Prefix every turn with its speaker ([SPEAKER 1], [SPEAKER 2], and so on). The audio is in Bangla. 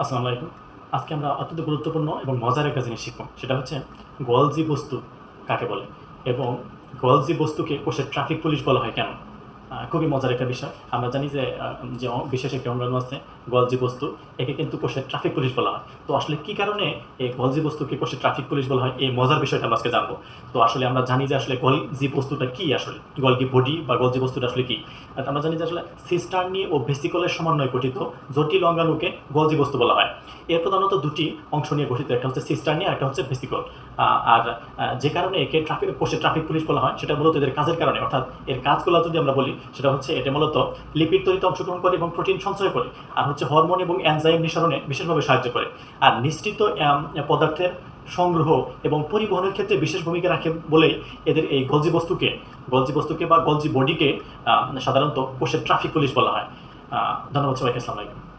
[SPEAKER 1] আসসালামু আলাইকুম। আজকে আমরা অত্যন্ত গুরুত্বপূর্ণ এবং মজার একটা জিনিস শিখব। সেটা হচ্ছে গলজি বস্তু কাকে বলে এবং গলজি বস্তুকে কোষের ট্রাফিক পুলিশ বলা হয় কেন? খুবই মজার একটা বিষয়। আমরা জানি যে যে বিশেষ একটি অঙ্গাণু আছে, গলজি বস্তু। একে কিন্তু কোষের ট্রাফিক পুলিশ বলা হয়। তো আসলে কি কারণে এই গলজি বস্তুকে কোষের ট্রাফিক পুলিশ বলা হয়, এই মজার বিষয়টা আমরা আজকে জানব। তো আসলে আমরা জানি যে আসলে গলজি বস্তুটা কি আসলে? গলগি বডি বা গলজি বস্তুটা আসলে কি? আমরা জানি যে আসলে সিস্টার্নি ও ভেসিকলের সমন্বয়ে গঠিত জটিল অঙ্গাণুকে গলজি বস্তু বলা হয়। এর প্রধানত দুটি অংশ নিয়ে গঠিত। একটা হচ্ছে সিস্টার্নি আর একটা হচ্ছে ভেসিকল। আর যে কারণে একে ট্রাফিক কোষে ট্রাফিক পুলিশ বলা হয়, সেটা মূলত এদের কাজের কারণে। অর্থাৎ এর কাজগুলো যদি আমরা বলি সেটা হচ্ছে এটা মূলত লিপিড তৈরিতে অংশগ্রহণ করে এবং প্রোটিন সঞ্চয় করে, আর হচ্ছে হরমোন এবং অ্যানজাইম নিঃসরণে বিশেষভাবে সাহায্য করে। আর নিশ্চিত পদার্থের সংগ্রহ এবং পরিবহনের ক্ষেত্রে বিশেষ ভূমিকা রাখে বলে এদের এই গলজি বস্তুকে গলজি বস্তুকে বা গলজি বডিকে সাধারণত কোষের ট্রাফিক পুলিশ বলা হয়। ধন্যবাদ সবাইকে, আসসালামু আলাইকুম।